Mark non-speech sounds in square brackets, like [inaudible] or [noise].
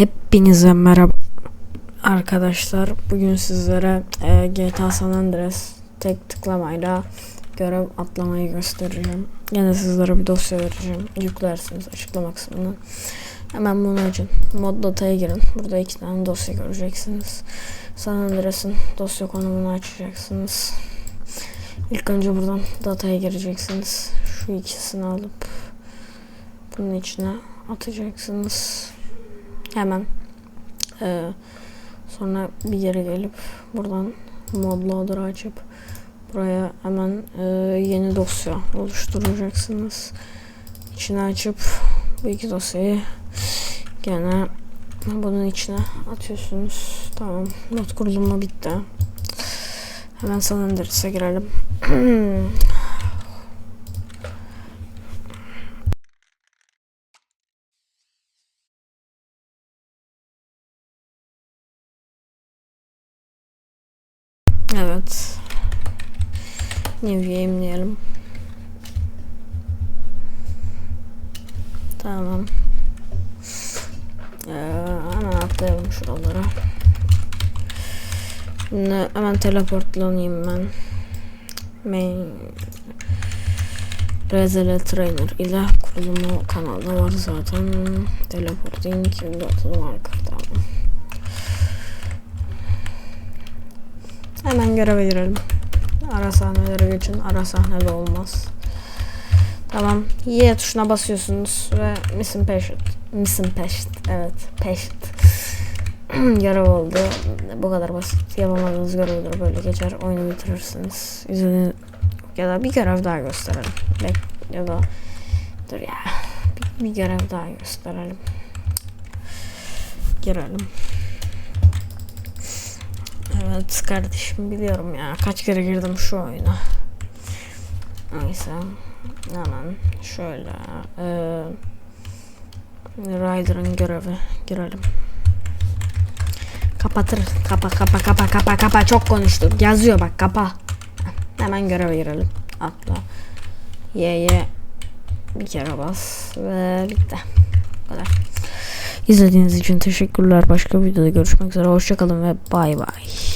Hepinize merhaba arkadaşlar. Bugün sizlere e, GTA San Andreas tek tıklamayla görev atlamayı göstereceğim. Yine sizlere bir dosya vereceğim. Yüklersiniz açıklama kısmına. Hemen bunu açın. Mod dataya girin. Burada iki tane dosya göreceksiniz. San Andreas'ın dosya konumunu açacaksınız. İlk önce buradan dataya gireceksiniz. Şu ikisini alıp bunun içine atacaksınız. Hemen. Ee, sonra bir yere gelip buradan mod loader açıp buraya hemen e, yeni dosya oluşturacaksınız. İçine açıp bu iki dosyayı gene bunun içine atıyorsunuz. Tamam. Not kurulumu bitti. Hemen San Andreas'a girelim. [clears throat] Evet. New game diyelim. Tamam. Ee, hemen atlayalım şuralara. Şimdi hemen teleportlanayım ben. Main Rezele Trainer ile kurulumu kanalda var zaten. Teleporting Battle Marker tamam. Hemen göreve girelim. Ara sahnelere geçin. Ara sahnede olmaz. Tamam. Y tuşuna basıyorsunuz ve Mission Patient. Mission Patient. Evet. Patient. [clears throat] görev oldu. Bu kadar basit. Yapamadığınız görevler böyle geçer. Oyunu bitirirsiniz. İzlediğiniz ya da bir görev daha gösterelim. Bek ya da dur ya. Bir, bir görev daha gösterelim. Girelim. Evet kardeşim biliyorum ya. Kaç kere girdim şu oyuna. Neyse. Hemen şöyle. E, Ryder'ın görevi girelim. Kapatır. Kapa kapa kapa kapa kapa. Çok konuştuk. Yazıyor bak kapa. Hemen göreve girelim. Atla. Y'ye bir kere bas ve bitti. Bu kadar. İzlediğiniz için teşekkürler. Başka bir videoda görüşmek üzere. Hoşçakalın ve bay bay.